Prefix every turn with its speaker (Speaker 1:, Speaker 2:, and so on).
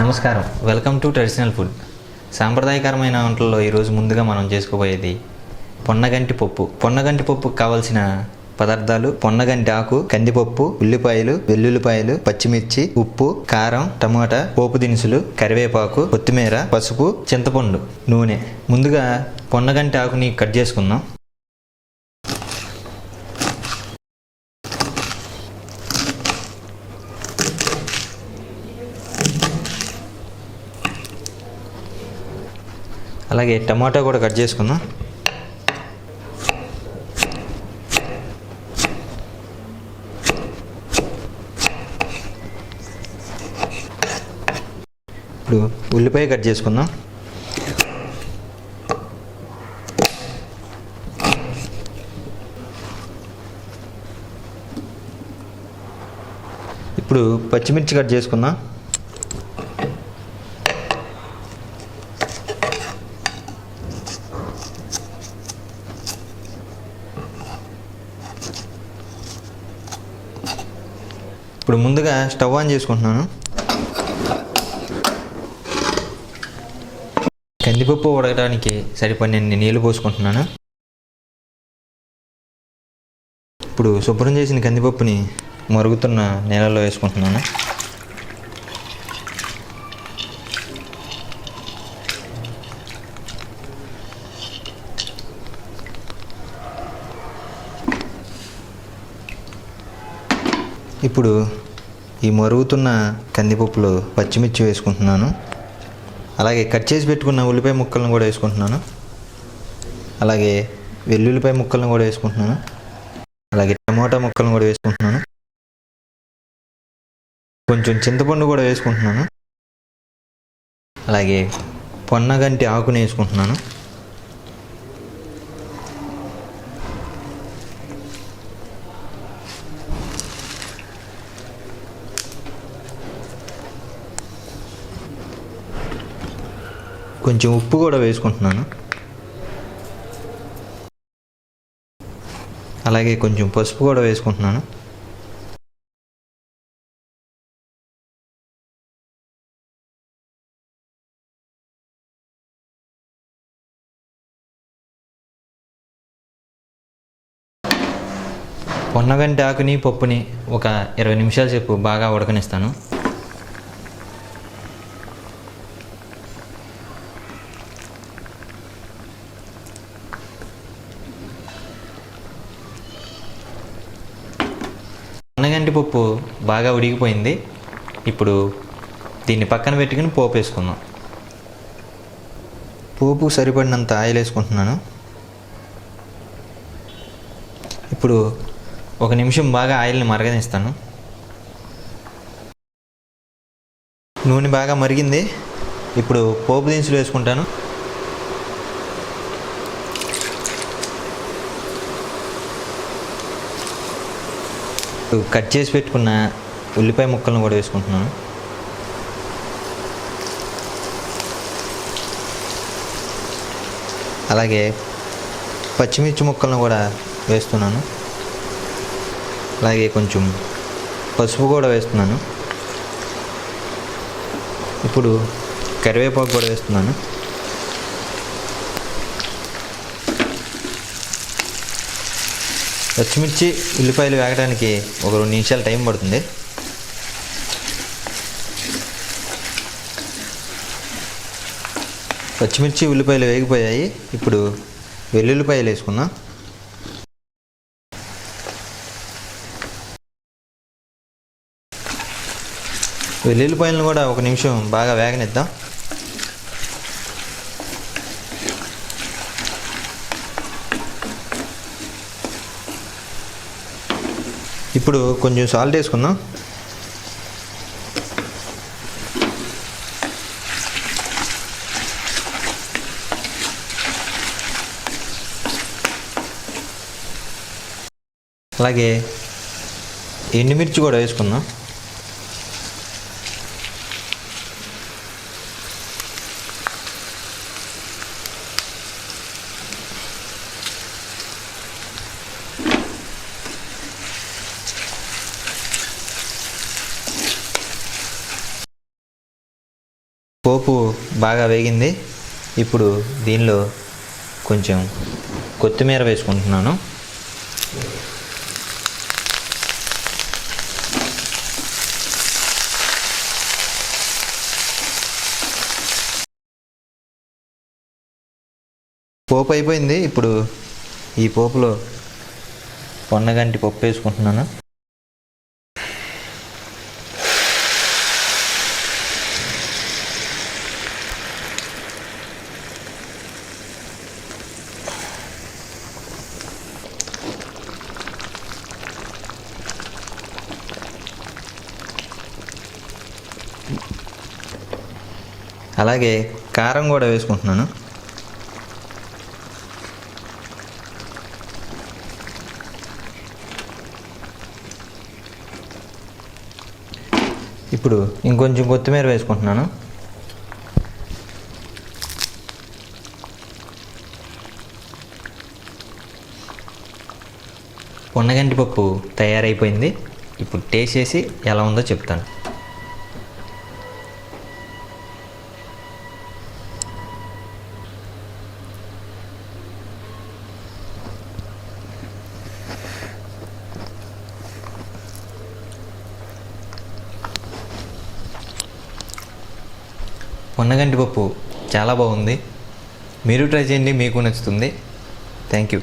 Speaker 1: నమస్కారం. Welcome to traditional food. సాంప్రదాయకరమైన వంటల్లో ఈరోజు ముందుగా మనం చేసుకోబోయేది పొన్నగంటి పప్పు. పొన్నగంటి పప్పుకు కావాల్సిన పదార్థాలు పొన్నగంటి ఆకు కందిపప్పు ఉల్లిపాయలు వెల్లుల్లిపాయలు పచ్చిమిర్చి ఉప్పు కారం టమాటా పోపు దినుసులు కరివేపాకు కొత్తిమీర పసుపు చింతపండు నూనె. ముందుగా పొన్నగంటి ఆకుని కట్ చేసుకుందాం. అలాగే టమాటా కూడా కట్ చేసుకుందాం. ఇప్పుడు ఉల్లిపాయ కట్ చేసుకుందాం. ఇప్పుడు పచ్చిమిర్చి కట్ చేసుకుందాం. ఇప్పుడు ముందుగా స్టవ్ ఆన్ చేసుకుంటున్నాను. కందిపప్పు ఉడకడానికి సరిపడినన్ని నీళ్ళు పోసుకుంటున్నాను. ఇప్పుడు శుభ్రం చేసిన కందిపప్పుని మరుగుతున్న నీళ్ళలో వేసుకుంటున్నాను. ఇప్పుడు ఈ మరుగుతున్న కందిపప్పులో పచ్చిమిర్చి వేసుకుంటున్నాను. అలాగే కట్ చేసి పెట్టుకున్న ఉల్లిపాయ ముక్కలను కూడా వేసుకుంటున్నాను. అలాగే వెల్లుల్లిపాయ ముక్కలను కూడా వేసుకుంటున్నాను. అలాగే టమోటా ముక్కలను కూడా వేసుకుంటున్నాను. కొంచెం చింతపండు కూడా వేసుకుంటున్నాను. అలాగే పొన్నగంటి ఆకుని వేసుకుంటున్నాను. కొంచెం ఉప్పు కూడా వేసుకుంటున్నాను. అలాగే కొంచెం పసుపు కూడా వేసుకుంటున్నాను. పొన్నగంటి ఆకుని పప్పుని ఒక ఇరవై నిమిషాల సేపు బాగా ఉడకనిస్తాను. పొన్నగంటి పప్పు బాగా ఉడికిపోయింది. ఇప్పుడు దీన్ని పక్కన పెట్టుకుని పోపు వేసుకుందాం. పోపు సరిపడినంత ఆయిల్ వేసుకుంటున్నాను. ఇప్పుడు ఒక నిమిషం బాగా ఆయిల్ని మరగనిస్తాను. నూనె బాగా మరిగింది. ఇప్పుడు పోపు దినుసులు వేసుకుంటాను. కట్ చేసి పెట్టుకున్న ఉల్లిపాయ ముక్కలను కూడా వేసుకుంటున్నాను. అలాగే పచ్చిమిర్చి ముక్కలను కూడా వేస్తున్నాను. అలాగే కొంచెం పసుపు కూడా వేస్తున్నాను. ఇప్పుడు కరివేపాకు కూడా వేస్తున్నాను. పచ్చిమిర్చి ఉల్లిపాయలు వేగడానికి ఒక రెండు నిమిషాలు టైం పడుతుంది. పచ్చిమిర్చి ఉల్లిపాయలు వేగిపోయాయి. ఇప్పుడు వెల్లుల్లిపాయలు వేసుకుందాం. వెల్లుల్లిపాయలను కూడా ఒక నిమిషం బాగా వేగనిద్దాం. ఇప్పుడు కొంచెం సాల్ట్ వేసుకుందాం. అలాగే ఎండుమిర్చి కూడా వేసుకుందాం. పోపు బాగా వేగింది. ఇప్పుడు దీనిలో కొంచెం కొత్తిమీర వేసుకుంటున్నాను. పోపు అయిపోయింది. ఇప్పుడు ఈ పోపులో పొన్నగంటి పప్పు వేసుకుంటున్నాను. అలాగే కారం కూడా వేసుకుంటున్నాను. ఇప్పుడు ఇంకొంచెం కొత్తిమీర వేసుకుంటున్నాను. పొన్నగంటి పప్పు తయారైపోయింది. ఇప్పుడు టేస్ట్ చేసి ఎలా ఉందో చెప్తాను. పొన్నగంటి పప్పు చాలా బాగుంది. మీరు ట్రై చేయండి మీకు నచ్చుతుంది. Thank you